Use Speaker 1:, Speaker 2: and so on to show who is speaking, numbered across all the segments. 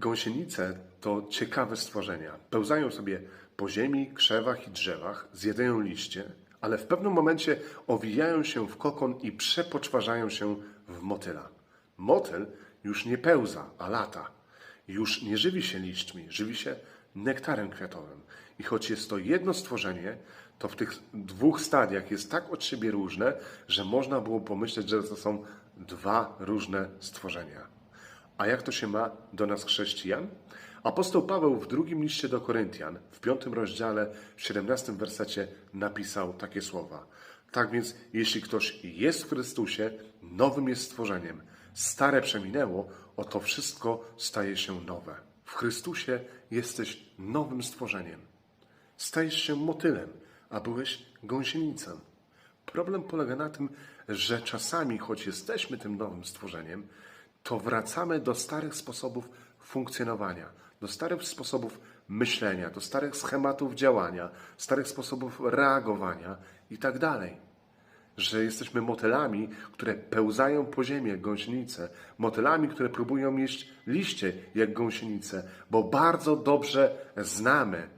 Speaker 1: Gąsienice to ciekawe stworzenia. Pełzają sobie po ziemi, krzewach i drzewach, zjadają liście, ale w pewnym momencie owijają się w kokon i przepoczwarzają się w motyla. Motyl już nie pełza, a lata. Już nie żywi się liśćmi, żywi się nektarem kwiatowym. I choć jest to jedno stworzenie, to w tych dwóch stadiach jest tak od siebie różne, że można było pomyśleć, że to są dwa różne stworzenia. A jak to się ma do nas chrześcijan? Apostoł Paweł w drugim liście do Koryntian, w piątym rozdziale, w 17 wersecie napisał takie słowa. Tak więc, jeśli ktoś jest w Chrystusie, nowym jest stworzeniem. Stare przeminęło, oto wszystko staje się nowe. W Chrystusie jesteś nowym stworzeniem. Stajesz się motylem, a byłeś gąsienicą. Problem polega na tym, że czasami, choć jesteśmy tym nowym stworzeniem, to wracamy do starych sposobów funkcjonowania, do starych sposobów myślenia, do starych schematów działania, starych sposobów reagowania i tak dalej. Że jesteśmy motylami, które pełzają po ziemi jak gąsienice, motylami, które próbują jeść liście jak gąsienice, bo bardzo dobrze znamy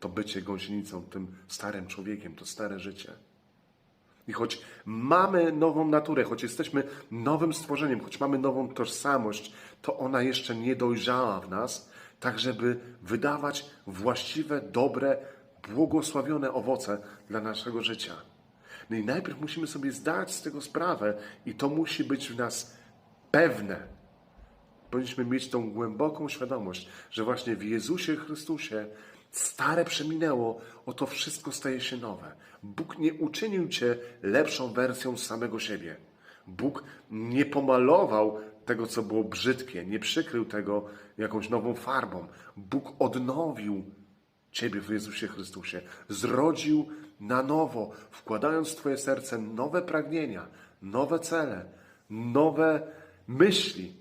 Speaker 1: to bycie gąsienicą, tym starym człowiekiem, to stare życie. I choć mamy nową naturę, choć jesteśmy nowym stworzeniem, choć mamy nową tożsamość, to ona jeszcze nie dojrzała w nas, tak żeby wydawać właściwe, dobre, błogosławione owoce dla naszego życia. No i najpierw musimy sobie zdać z tego sprawę i to musi być w nas pewne. Powinniśmy mieć tą głęboką świadomość, że właśnie w Jezusie Chrystusie stare przeminęło, oto wszystko staje się nowe. Bóg nie uczynił cię lepszą wersją samego siebie. Bóg nie pomalował tego, co było brzydkie, nie przykrył tego jakąś nową farbą. Bóg odnowił Ciebie w Jezusie Chrystusie. Zrodził na nowo, wkładając w Twoje serce nowe pragnienia, nowe cele, nowe myśli.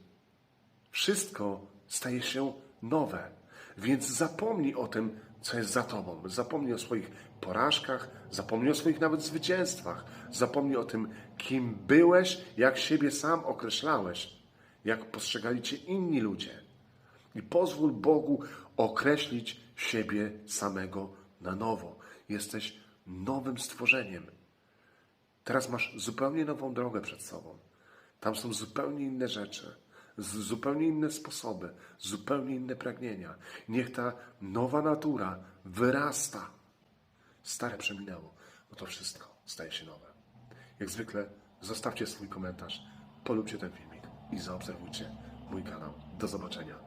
Speaker 1: Wszystko staje się nowe. Więc zapomnij o tym, co jest za Tobą. Zapomnij o swoich porażkach, zapomnij o swoich nawet zwycięstwach. Zapomnij o tym, kim byłeś, jak siebie sam określałeś, jak postrzegali Cię inni ludzie. I pozwól Bogu określić siebie samego na nowo. Jesteś nowym stworzeniem. Teraz masz zupełnie nową drogę przed sobą. Tam są zupełnie inne rzeczy, zupełnie inne sposoby, zupełnie inne pragnienia. Niech ta nowa natura wyrasta. Stare przeminęło, bo to wszystko staje się nowe. Jak zwykle zostawcie swój komentarz, polubcie ten filmik i zaobserwujcie mój kanał. Do zobaczenia.